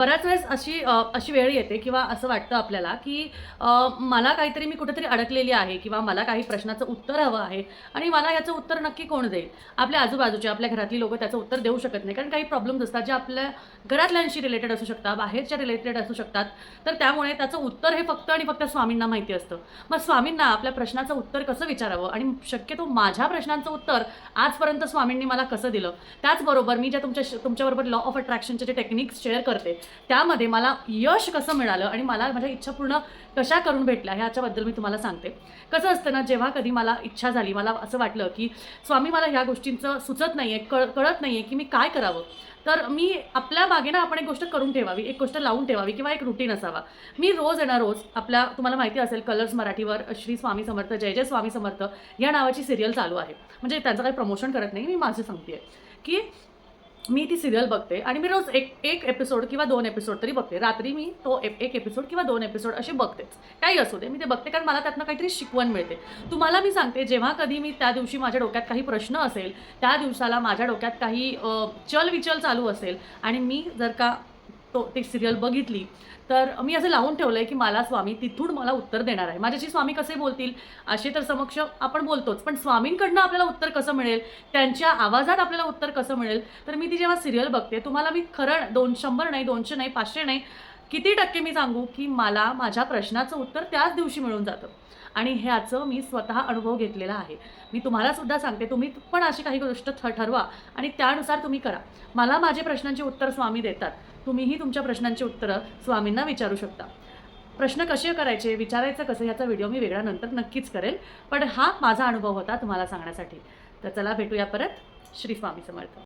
बऱ्याच वेळेस अशी अशी वेळ येते किंवा असं वाटतं आपल्याला की मला काहीतरी मी कुठेतरी अडकलेली आहे किंवा मला काही प्रश्नाचं उत्तर हवं आहे आणि मला याचं उत्तर नक्की कोण देईल? आपल्या आजूबाजूचे आपल्या घरातली लोक त्याचं उत्तर देऊ शकत नाही. कारण काही प्रॉब्लेम्स असतात जे आपल्या घरातल्यांशी रिलेटेड असू शकतात बाहेरच्या रिलेटेड असू शकतात. तर त्यामुळे त्याचं उत्तर हे फक्त आणि फक्त स्वामींना माहिती असतं. मग स्वामींना आपल्या प्रश्नाचं उत्तर कसं विचारावं? आणि शक्यतो माझ्या प्रश्नांचं उत्तर आजपर्यंत स्वामींनी मला कसं दिलं? त्याचबरोबर मी ज्या तुमच्या तुमच्याबरोबर लॉ ऑफ अट्रॅक्शनचे जे टेक्निक्स शेअर करते त्यामध्ये मला यश कसं मिळालं आणि मला माझ्या इच्छा पूर्ण कशा करून भेटल्या ह्याच्याबद्दल मी तुम्हाला सांगते. कसं असतं ना जेव्हा कधी मला इच्छा झाली मला असं वाटलं की स्वामी मला ह्या गोष्टींचं सुचत नाही आहे कळ कळत नाही आहे की मी काय करावं. तर मी आपल्या मागे ना आपण एक गोष्ट करून ठेवावी एक गोष्ट लावून ठेवावी किंवा एक रुटीन असावा. मी रोज येणार रोज आपल्या तुम्हाला माहिती असेल कलर्स मराठीवर श्री स्वामी समर्थ जय जय स्वामी समर्थ या नावाची सिरियल चालू आहे. म्हणजे त्यांचं काही प्रमोशन करत नाही मी माझं सांगते की मी ती सिरियल बघते आणि मी रोज एक एक एपिसोड किंवा दोन एपिसोड तरी बघते. रात्री मी तो एप- एक एपिसोड किंवा दोन एपिसोड असे बघतेच. काही असू दे मी ते बघते कारण मला त्यातनं काहीतरी शिकवण मिळते. तुम्हाला मी सांगते जेव्हा कधी मी त्या दिवशी माझ्या डोक्यात काही प्रश्न असेल त्या दिवसाला माझ्या डोक्यात काही चलविचल चालू असेल आणि मी जर का तो ती सिरियल बघितली. तर मी असं लावून ठेवलं आहे की मला स्वामी तिथून मला उत्तर देणार आहे. माझ्याशी स्वामी कसे बोलतील असे तर समक्ष आपण बोलतोच. पण स्वामींकडनं आपल्याला उत्तर कसं मिळेल त्यांच्या आवाजात आपल्याला उत्तर कसं मिळेल तर मी ती जेव्हा सिरियल बघते तुम्हाला मी खरं दोन शंभर नाही दोनशे नाही पाचशे नाही किती टक्के मी सांगू की मला माझ्या प्रश्नाचं उत्तर त्याच दिवशी मिळून जातं. आणि ह्याचं मी स्वतः अनुभव घेतलेला आहे. मी तुम्हाला सुद्धा सांगते तुम्ही पण अशी काही गोष्ट ठ ठरवा आणि त्यानुसार तुम्ही करा. मला माझे प्रश्नांची उत्तर स्वामी देतात. तुम्हीही तुमच्या प्रश्नांची उत्तरं स्वामींना विचारू शकता. प्रश्न कसे करायचे विचारायचं कसं ह्याचा व्हिडिओ मी वेगळा नंतर नक्कीच करेल. पण हा माझा अनुभव होता तुम्हाला सांगण्यासाठी. तर चला भेटूया परत. श्री स्वामी समर्थ.